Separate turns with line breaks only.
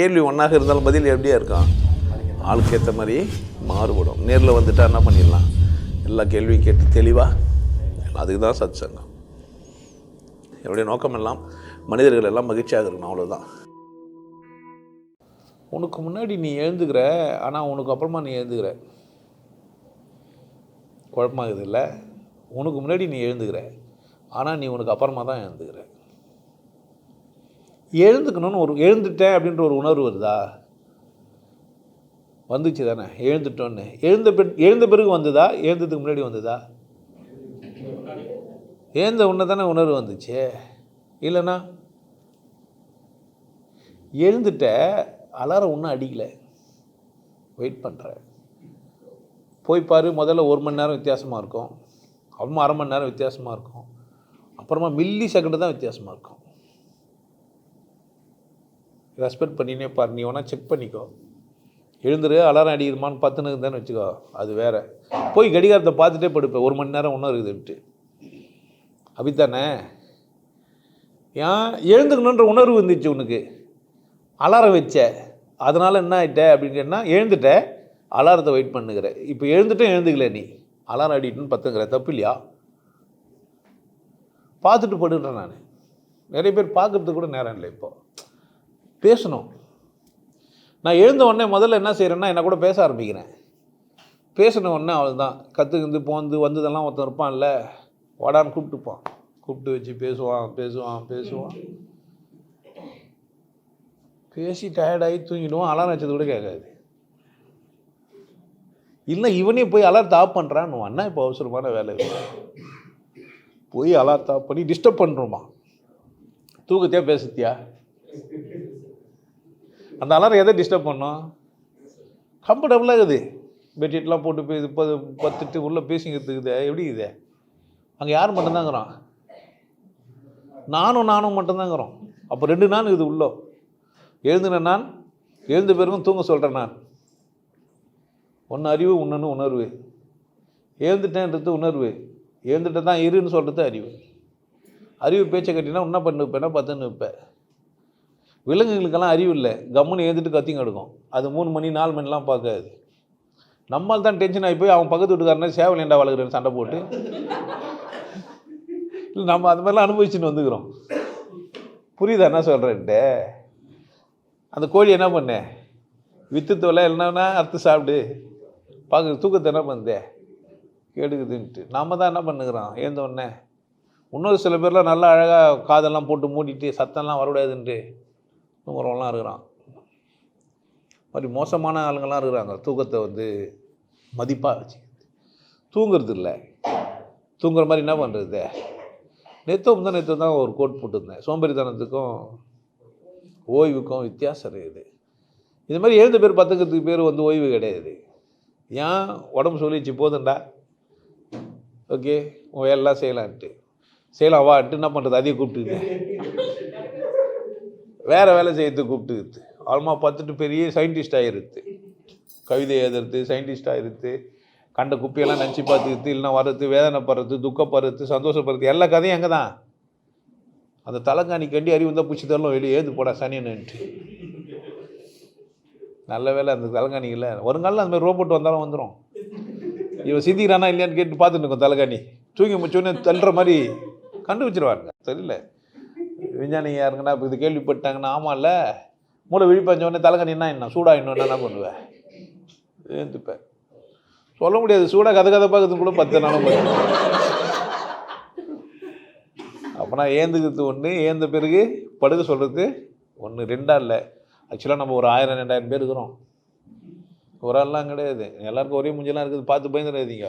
கேள்வி ஒன்றாக இருந்தாலும் பதில் எப்படியா இருக்கும்? ஆளுக்கு ஏற்ற மாதிரி மாறுபடும். நேரில் வந்துட்டா என்ன பண்ணிடலாம்? எல்லா கேள்வியும் கேட்டு தெளிவாக அதுக்கு தான் சத் சங்கம் என்னுடைய நோக்கம் எல்லாம் மனிதர்கள் எல்லாம் மகிழ்ச்சியாக இருக்கணும் அவ்வளோதான் உனக்கு முன்னாடி நீ எழுந்துக்கிற ஆனால் உனக்கு அப்புறமா நீ எழுந்துக்கிற. குழப்பமாகுது இல்லை? உனக்கு முன்னாடி நீ எழுந்துக்கிற ஆனால் நீ உனக்கு அப்புறமா தான் எழுந்துக்கிற. எழுந்துக்கணும்னு ஒரு எழுந்துட்டேன் அப்படின்ற ஒரு உணர்வு வருதா? வந்துச்சு தானே எழுந்துட்டோன்னு. எழுந்த பின் எழுந்த பிறகு வந்ததா? எழுந்ததுக்கு முன்னாடி வந்ததா? எழுந்த உடனே தானே உணர்வு வந்துச்சு. இல்லைண்ணா எழுந்துட்ட அலாரம் ஒன்றும் அடிக்கலை. வெயிட் பண்ணுறேன் போய் பாரு முதல்ல ஒரு மணி நேரம் வித்தியாசமாக இருக்கும். அப்புறமா அரை மணி நேரம் வித்தியாசமாக இருக்கும். அப்புறமா மில்லி செகண்டு தான் வித்தியாசமாக இருக்கும். ரெஸ்பெக்ட் பண்ணினே பாரு நீ வேணால் செக் பண்ணிக்கோ. எழுந்துரு அலாரம் அடிக்குதுமான்னு பத்துனுக்கு தானே வச்சுக்கோ அது வேறு. போய் கடிகாரத்தை பார்த்துட்டே படுப்பேன். ஒரு மணி நேரம் ஒன்றும் இருக்குதுன்ட்டு அப்படித்தானே? ஏன்? எழுந்துக்கணுன்ற உணர்வு வந்துச்சு உனக்கு. அலாரம் வச்ச. அதனால் என்ன ஆகிட்ட அப்படின்னு கேட்டால் எழுந்துட்ட அலாரத்தை வெயிட் பண்ணுகிற. இப்போ எழுந்துட்டும் எழுந்துக்கல நீ. அலாரம் அடிட்டுன்னு பத்துங்கிற. தப்பு இல்லையா? பார்த்துட்டு படுகிறேன் நான். நிறைய பேர் பார்க்குறதுக்கு கூட நேரம் இல்லை இப்போது பேசணும். நான் எழுந்த உடனே முதல்ல என்ன செய்கிறேன்னா என்ன கூட பேச ஆரம்பிக்கிறேன். பேசின உடனே அவள் தான் கற்றுக்கிந்து போந்து வந்ததெல்லாம் ஒருத்தன் இருப்பான்ல வாடான்னு கூப்பிட்டுப்பான். கூப்பிட்டு வச்சு பேசுவான் பேசுவான் பேசுவான். பேசி டயர்டாகி தூங்கிடுவான். அலாரம் வச்சது கூட கேட்காது. இல்லை இவனே போய் அலாரத்தை ஆஃப் பண்ணுறான்னு அண்ணா இப்போ அவசரமான வேலை போய் அலாரத்தை ஆஃப் பண்ணி டிஸ்டர்ப் பண்ணுறோமா தூக்கத்தையா பேசுத்தியா? அந்த அலாரம் எதை டிஸ்டர்ப் பண்ணும்? கம்ஃபர்டபுளாக இருக்குது. பெட்ஷீட்லாம் போட்டு போய் இப்போ பத்துட்டு உள்ளே பேசிக்கிறதுக்குது எப்படி இது? அங்கே யார் மட்டும்தாங்கிறோம் நானும் நானும் மட்டும்தாங்கிறோம். அப்போ ரெண்டு நான் இது உள்ளோ. எழுந்தின நான் எழுந்த பிறகும் தூங்க சொல்கிறேன் நான். ஒன்று அறிவு ஒன்றுன்னு உணர்வு. எழுந்துட்டேன்றது உணர்வு. எழுந்துட்டு தான் இருன்னு சொல்கிறது அறிவு. அறிவு பேச்சை கட்டினா என்ன பண்ணு வைப்பேன்னா பத்துன்னு வைப்பேன் விலங்குகளுக்கெல்லாம் அறிவு இல்லை. கம்முன்னு ஏந்துட்டு கத்திங்க எடுக்கும் அது மூணு மணி நாலு மணிலாம் பார்க்காது. நம்மால் தான் டென்ஷன் ஆகி போய் அவன் பக்கத்து வீட்டுக்காரனே சேவல் ஏண்டா வளர்க்குறேன்னு சண்டை போட்டு. இல்லை நம்ம அது மாதிரிலாம் அனுபவிச்சுன்னு வந்துக்கிறோம். புரியுதா என்ன சொல்கிறேன்ட்டு அந்த கோழி என்ன பண்ண? வித்து தொலை என்னன்னா அறுத்து சாப்பிடு. பார்க்க தூக்கத்தை என்ன பண்ணுதே? கெடுக்குதுன்ட்டு. நம்ம தான் என்ன பண்ணுகிறோம் ஏந்த உடனே. இன்னொரு சில பேர்லாம் நல்லா அழகாக காதெல்லாம் போட்டு மூடிட்டு சத்தம்லாம் வரக்கூடாதுன்ட்டு. தூங்குறவங்களாம் இருக்கிறான் மாதிரி மோசமான ஆளுங்கள்லாம் இருக்கிறாங்க தூக்கத்தை வந்து மதிப்பாக வச்சு தூங்குறது இல்லை. தூங்குற மாதிரி என்ன பண்ணுறது நேற்று தான் நேற்று தான் ஒரு கோட் போட்டிருந்தேன். சோம்பேறித்தனத்துக்கும் ஓய்வுக்கும் வித்தியாசம் இருக்குது. இது மாதிரி எழுந்த பேர் பத்துக்கிறதுக்கு பேர் வந்து ஓய்வு கிடையாது. ஏன்? உடம்பு சொல்லிச்சு போதுண்டா ஓகே உன் வேலைலாம் செய்யலான்ட்டு. செய்யலாம் வான்ட்டு என்ன பண்ணுறது அதையும் கூப்பிட்டுக்கிட்டு வேறு வேலை செய்யறது கூப்பிட்டுக்குது ஆல்மா பார்த்துட்டு பெரிய சயின்டிஸ்ட் ஆகிருது கவிதை எழுதுறது சயின்டிஸ்ட் ஆகிருது கண்ட குப்பையெல்லாம் நினச்சி பார்த்துக்கிட்டு இல்லைன்னா வர்றது வேதனைப்படுறது துக்கப்படுறது சந்தோஷப்படுறது எல்லா கதையும் அங்கே தான் அந்த தலைக்காணி கண்டி அறிவு தான் பிடிச்சி தரலாம் வெளியே ஏது போடா சனியன்னுட்டு. நல்ல வேலை அந்த தலைக்காணி இல்லை வருங்காலில் அந்த மாதிரி ரோபோட் வந்தாலும் வந்துடும் இவன் சிந்திக்கிறானா இல்லையான்னு கேட்டு பார்த்துட்டு இருக்கோம் தலைக்காணி தூங்கி முடிச்சோடனே தள்ளுற மாதிரி கண்டுபிடிச்சிருவாங்க. தெரியல. விஞ்ஞானிங்க யாருங்கன்னா இப்போ இது கேள்விப்பட்டாங்கன்னா ஆமாம்ல மூளை விழிப்பஞ்சோடனே தலைக்கணின்னா என்ன? சூடாகிடணும்னா என்ன பண்ணுவேன் ஏந்துப்பேன் சொல்ல முடியாது சூடாக கதை கதை பார்க்கறது கூட பத்து நாளும் அப்போனா ஏந்துக்கிறது ஒன்று ஏந்த பிறகு படுக்க சொல்கிறது ஒன்று ரெண்டா இல்லை. ஆக்சுவலாக நம்ம ஒரு ஆயிரம் ரெண்டாயிரம் பேர் இருக்கிறோம். ஒரு ஆள்லாம் கிடையாது. எல்லாருக்கும் ஒரே மூஞ்செல்லாம் இருக்குது பார்த்து பயந்துடாதீங்க.